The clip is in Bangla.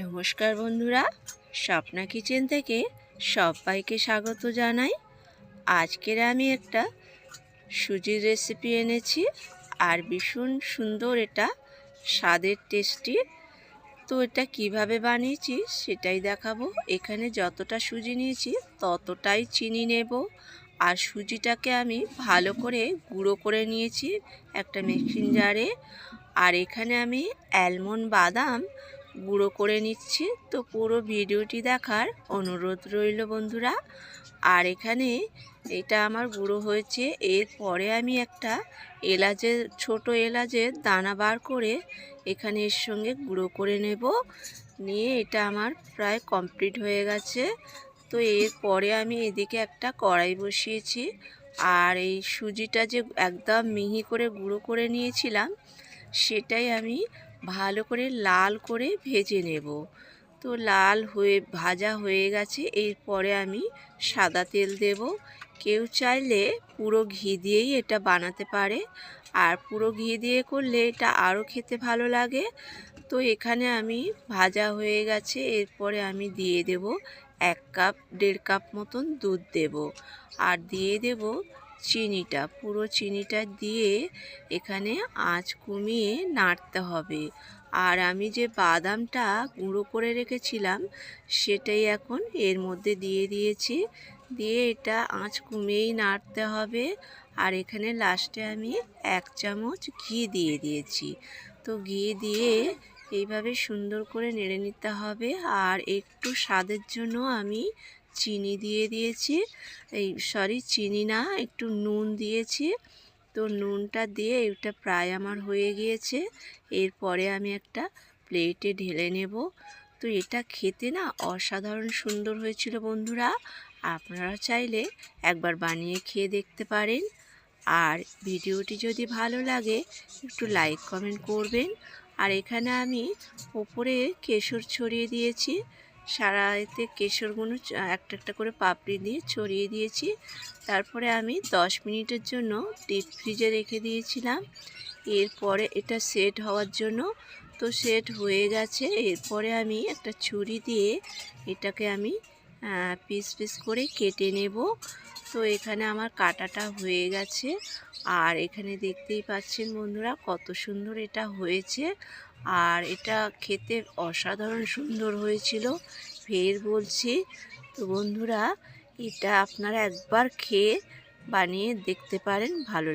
নমস্কার বন্ধুরা, স্বপ্না কিচেন থেকে সবাইকে স্বাগত জানাই। আজকের আমি একটা সুজির রেসিপি এনেছি আর ভীষণ সুন্দর এটা, স্বাদের টেস্টি তো এটা কীভাবে বানিয়েছি সেটাই দেখাবো। এখানে যতটা সুজি নিয়েছি ততটাই চিনি নেব। আর সুজিটাকে আমি ভালো করে গুঁড়ো করে নিয়েছি একটা মিক্সিং জারে আর এখানে আমি অ্যালমন্ড বাদাম গুঁড়ো করে নিচ্ছি। তো পুরো ভিডিওটি দেখার অনুরোধ রইল বন্ধুরা। আর এখানে এটা আমার গুঁড়ো হয়েছে। এরপরে আমি একটা এলাচের, ছোট এলাচের দানা বার করে এখানে এর সঙ্গে গুঁড়ো করে নেব। নিয়ে এটা আমার প্রায় কমপ্লিট হয়ে গেছে। তো এরপরে আমি এদিকে একটা কড়াই বসিয়েছি। আর এই সুজিটা যে একদম মিহি করে গুঁড়ো করে নিয়েছিলাম, সেটাই আমি ভালো করে লাল করে ভেজে নেব। তো লাল হয়ে, ভাজা হয়ে গেছে। এরপরে আমি সাদা তেল দেব। কেউ চাইলে পুরো ঘি দিয়েই এটা বানাতে পারে। আর পুরো ঘি দিয়ে করলে এটা আরও খেতে ভালো লাগে। তো এখানে আমি ভাজা হয়ে গেছে। এরপরে আমি দিয়ে দেব এক কাপ, দেড় কাপ মতন দুধ দেব। আর দিয়ে দেব চিনিটা, পুরো চিনিটা দিয়ে এখানে আঁচ কমিয়ে নাড়তে হবে। আর আমি যে বাদামটা গুঁড়ো করে রেখেছিলাম, সেটাই এখন এর মধ্যে দিয়ে দিয়েছি। দিয়ে এটা আঁচ কমিয়েই নাড়তে হবে। আর এখানে লাস্টে আমি এক চামচ ঘি দিয়ে দিয়েছি। তো ঘি দিয়ে এইভাবে সুন্দর করে নেড়ে নিতে হবে। আর একটু স্বাদের জন্য আমি চিনি দিয়ে দিয়েছি। এই সরি, চিনি না, একটু নুন দিয়েছি। তো নুনটা দিয়ে এটা প্রায় আমার হয়ে গিয়েছে। এরপরে আমি একটা প্লেটে ঢেলে নেব। তো এটা খেতে না অসাধারণ সুন্দর হয়েছিল বন্ধুরা। আপনারা চাইলে একবার বানিয়ে খেয়ে দেখতে পারেন। আর ভিডিওটি যদি ভালো লাগে, একটু লাইক, কমেন্ট করবেন। আর এখানে আমি ওপরে কেশর ছড়িয়ে দিয়েছি। সারা এতে কেশরগুলো একটা একটা করে পাপড়ি দিয়ে ছড়িয়ে দিয়েছি। তারপরে আমি দশ মিনিটের জন্য ডিপ ফ্রিজে রেখে দিয়েছিলাম। এরপরে এটা সেট হওয়ার জন্য তো সেট হয়ে গেছে। এরপরে আমি একটা ছুরি দিয়ে এটাকে আমি পিস পিস করে কেটে নেব। তো এখানে আমার কাটাটা হয়ে গেছে। আর এখানে দেখতেই পাচ্ছেন বন্ধুরা কত সুন্দর এটা হয়েছে। আর এটা খেতে অসাধারণ সুন্দর হয়েছিল, ফের বলছি। তো বন্ধুরা, এটা আপনারা একবার খেয়ে বানিয়ে দেখতে পারেন, ভালো